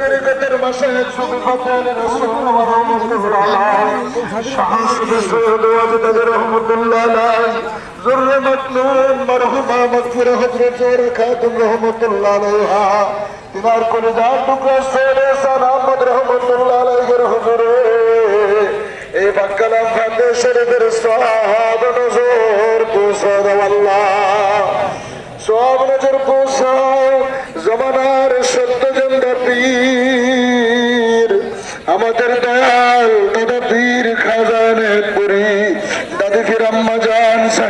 তরিকতের মাসায়েখ সুফি ফাতেহ রাসূল ওয়া রাহমাতুল্লাহ আলাইহি। সৈয়দ হুজুরে। এই বাক্কালাম ফাতে শরীফের সওয়াব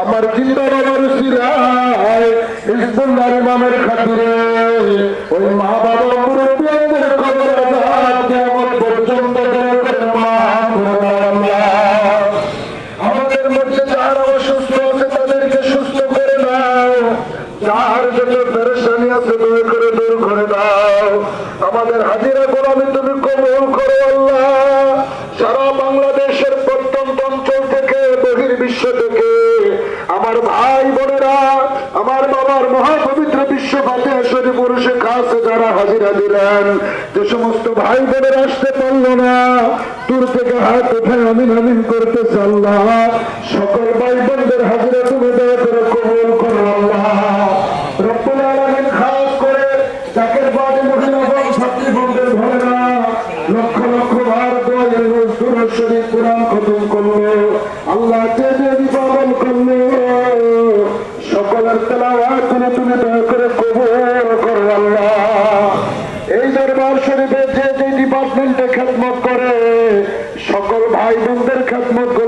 আমার ইসবুল্লাহ ইমামের খাতিরে। ওই মা বাবা আমাদের মধ্যে সুস্থ করে দাও যার জন্য পেরেশানি দূর করে দূর আমাদের হাজিরা গোলামি তুমি কবুল করো আল্লাহ। সারা বাংলাদেশের বিশ্ব থেকে আমার ভাই বোনেরা, আমার বাবার মহাপবিত্র বিশ্ব ফাতে আসরে পুরুষের কাছে যারা হাজিরা দিলেন, যে সমস্ত ভাই বোনের আসতে পারল না তোর থেকে হাত উঠায় আমিন আমিন করতে চাল্লাহ সকল ভাই বোনদের হাজিরা তুমি দয়া করে কবল করো আল্লাহ। লক্ষ লক্ষ ভার আল্লাহ গভর্নমেন্টে খেদমত করে সকল ভাই বোনদের খেদমত করে